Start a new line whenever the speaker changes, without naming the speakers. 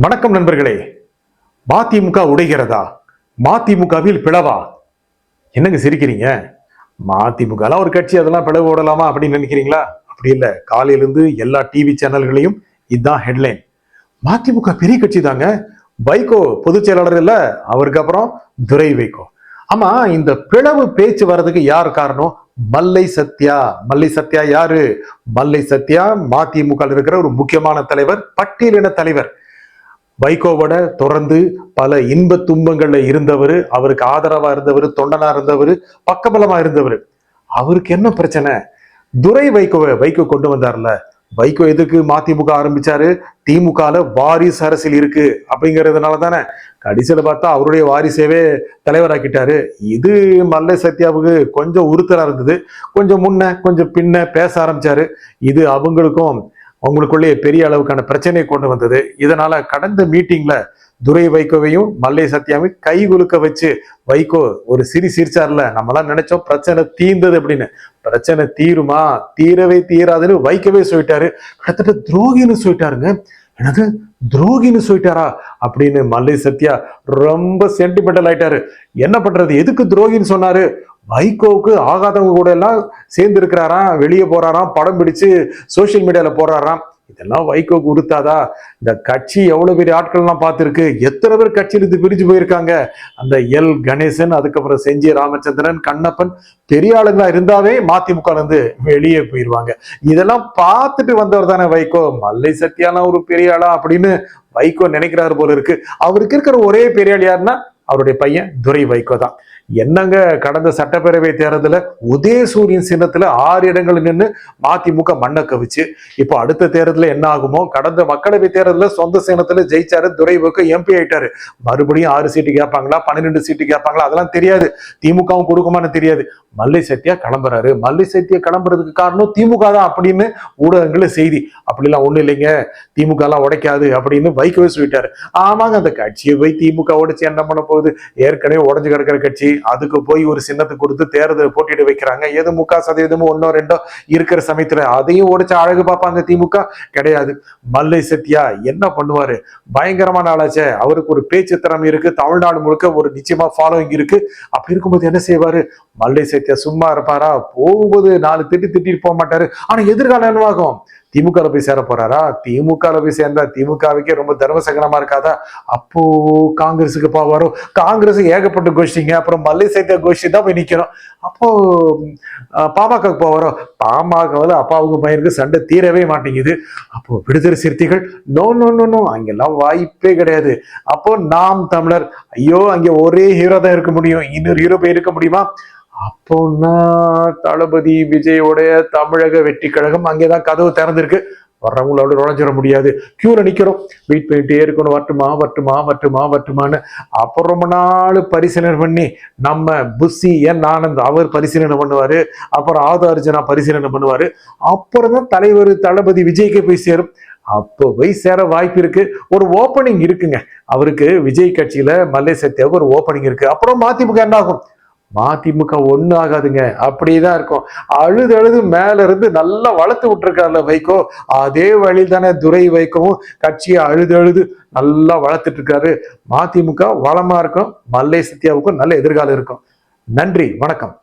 வணக்கம் நண்பர்களே. மதிமுக உடைகிறதா? மதிமுகவில் பிளவா? என்னங்க சிரிக்கிறீங்க? மதிமுகலாம் ஒரு கட்சி அதெல்லாம் பிளவு ஓடலாமா அப்படின்னு நினைக்கிறீங்களா? அப்படி இல்லை. காலையிலிருந்து எல்லா டிவி சேனல்களையும் இதுதான் ஹெட்லைன் மதிமுக பெரிய கட்சி தாங்க. வைகோ பொதுச் செயலாளர் இல்ல அவருக்கு அப்புறம் துரை வைகோ. ஆமா இந்த பிளவு பேச்சு வர்றதுக்கு யார் காரணம்? மல்லை சத்யா. மல்லை சத்யா யாரு? மல்லை சத்யா மதிமுக இருக்கிற ஒரு முக்கியமான தலைவர் பட்டியலின தலைவர். வைகோவோட தொடர்ந்து பல இன்ப துன்பங்கள்ல இருந்தவர் அவருக்கு ஆதரவா இருந்தவர் தொண்டனா இருந்தவர் பக்கபலமா இருந்தவர். அவருக்கு என்ன பிரச்சனை? துரை வைகோவை வைகோ கொண்டு வந்தார்ல. வைகோ எதுக்கு மதிமுக ஆரம்பிச்சாரு? திமுகல வாரிசு அரசியல் இருக்கு அப்படிங்கிறதுனால தானே கடைசியில பார்த்தா அவருடைய வாரிசேவே தலைவராக்கிட்டாரு. இது மல்லை சத்யாவுக்கு கொஞ்சம் உறுத்தலா இருந்தது. கொஞ்சம் முன்ன கொஞ்சம் பின்ன பேச ஆரம்பிச்சாரு. இது அவங்களுக்கும் அவங்களுக்குள்ளே பெரிய அளவுக்கான பிரச்சனையை கொண்டு வந்தது. இதனால கடந்த மீட்டிங்ல துரை வைகோவையும் மல்லை சத்யாவையும் கை குலுக்க வச்சு வைகோ ஒரு சிரி சிரிச்சார்ல நம்மளாம் நினைச்சோம் பிரச்சனை தீர்ந்தது அப்படின்னு. பிரச்சனை தீருமா? தீரவே தீராதுன்னு வைக்கவே சொல்லிட்டாரு. கிட்டத்தட்ட துரோகின்னு சொல்லிட்டாருங்க. எனக்கு துரோகின்னு சொல்லிட்டாரா? அப்படின்னு மல்லை சத்யா ரொம்ப சென்டிமெண்டல் ஆயிட்டாரு. என்ன பண்றது? எதுக்கு துரோகின்னு சொன்னாரு? வைகோவுக்கு ஆகாதவங்க கூட எல்லாம் சேர்ந்து இருக்கிறாராம் வெளியே போறாராம் படம் பிடிச்சு சோசியல் மீடியால போறாராம். இதெல்லாம் வைகோ உறுத்தாதா இந்த கட்சி எவ்வளவு பெரிய ஆட்கள்லாம் பார்த்துருக்கு? எத்தனை பேர் கட்சியிலிருந்து பிரிஞ்சு போயிருக்காங்க? அந்த எல். கணேசன் அதுக்கப்புறம் செஞ்சி ராமச்சந்திரன் கண்ணப்பன் பெரிய ஆளுங்களா இருந்தாவே மதிமுக இருந்து வெளியே போயிருவாங்க. இதெல்லாம் பார்த்துட்டு வந்தவர் தானே வைகோ. மல்லை சத்தியாலாம் ஒரு பெரிய ஆளா அப்படின்னு வைகோ நினைக்கிறாரு போல இருக்கு. அவருக்கு இருக்கிற ஒரே பெரிய ஆள் யாருன்னா அவருடைய பையன் துரை வைகோ தான். என்னங்க கடந்த சட்டப்பேரவை தேர்தலில் உதயசூரியன் சின்னத்தில் ஆறு இடங்கள் நின்று மதிமுக மண்ணை கவிச்சு இப்போ அடுத்த தேர்தலில் என்ன ஆகுமோ? கடந்த மக்களவை தேர்தலில் சொந்த சின்னத்துல ஜெயிச்சாரு துரை வைகோ எம்பி ஆயிட்டாரு. மறுபடியும் ஆறு சீட்டு கேட்பாங்களா? பன்னிரெண்டு சீட்டு கேட்பாங்களா? அதெல்லாம் தெரியாது. திமுகவும் கொடுக்குமான்னு தெரியாது. மல்லை சத்தியா கிளம்புறாரு. மல்லை சத்தியா கிளம்புறதுக்கு காரணம் திமுக தான் அப்படின்னு ஊடகங்களில் செய்தி. அப்படிலாம் ஒன்றும் இல்லைங்க. திமுகலாம் உடைக்காது அப்படின்னு வைக்கவே சொல்லிட்டாரு. ஆமாங்க அந்த கட்சியை போய் திமுக உடைச்சு என்ன பண்ண போகுது? ஏற்கனவே உடஞ்சு கிடக்கிற கட்சி அதுக்கு போய் ஒரு சின்னத்தை கொடுத்து தேர்தல் போட்டியிட வைக்கிறாங்க. எது முக்கா சதவீதமோ ஒன்னோ ரெண்டோ இருக்கிற சமயத்துல அதையும் உடைச்சு அழகு பார்ப்பாங்க திமுக? கிடையாது. மல்லை சத்யா என்ன பண்ணுவாரு? பயங்கரமான ஆளாச்சே. அவருக்கு ஒரு பேச்சு திறமை இருக்கு. தமிழ்நாடு முழுக்க ஒரு நிச்சயமா ஃபாலோவிங் இருக்கு. அப்படி இருக்கும்போது என்ன செய்வாரு? மல்லை சத்யா சும்மா இருப்பாரா? போகும்போது நாலு திட்டி திட்டிட்டு போக மாட்டாரு. ஆனா எதிர்காலம் என்னவாகும்? திமுக போய் சேர போறாரா? திமுக போய் சேர்ந்தா திமுகவுக்கே ரொம்ப தர்மசகனமா இருக்காதா? அப்போ காங்கிரஸுக்கு போவாரோ காங்கிரஸ் ஏகப்பட்ட கோஷ்டிங்க. அப்புறம் மல்லை சைத்திய கோஷ்டி தான் போய் நிக்கணும். அப்போ பாமக போவாரோ பாமகவில் அப்பாவுக்கு பையனுக்கு சண்டை தீரவே மாட்டேங்குது. அப்போ Viduthalai Chiruthaigal no no no no அங்கெல்லாம் வாய்ப்பே கிடையாது. அப்போ நாம் தமிழர் ஐயோ அங்க ஒரே ஹீரோ தான் இருக்க முடியும். இன்னொரு ஹீரோ போய் இருக்க முடியுமா? அப்போன்னா தளபதி விஜயோடைய தமிழக வெற்றி கழகம் அங்கேதான் கதவு திறந்திருக்கு. அப்படி நுழைஞ்சிட முடியாது. கியூல நிக்கிறோம். வெயிட் பண்ணிட்டே இருக்கணும். வட்டுமா வட்டுமா வரட்டுமா? வட்டுமான்னு அப்புறம் ரொம்ப நாள் பரிசீலனை பண்ணி நம்ம புஷி என் ஆனந்த் அவர் பரிசீலனை பண்ணுவார். அப்புறம் ஆதார்ஜனா பரிசீலனை பண்ணுவார். அப்புறம் தான் தலைவர் தளபதி விஜய்க்கு போய் சேரும். அப்போ போய் சேர வாய்ப்பு இருக்கு. ஒரு ஓப்பனிங் இருக்குங்க. அவருக்கு விஜய் கட்சியில மல்லை சத்யாவுக்கு ஒரு ஓப்பனிங் இருக்கு. அப்புறம் மதிமுக என்ன ஆகும் மதிமுக ஒன்றும் ஆகாதுங்க அப்படிதான் இருக்கும். அழுது அழுது மேல இருந்து நல்லா வளர்த்து விட்டுருக்காருல வைகோ. அதே வழி தானே துரை வைக்கவும் கட்சியை அழுது அழுது நல்லா வளர்த்துட்டு இருக்காரு மதிமுக வளமா இருக்கும். மல்லை சத்யாவுக்கும் நல்ல எதிர்காலம் இருக்கும். நன்றி வணக்கம்.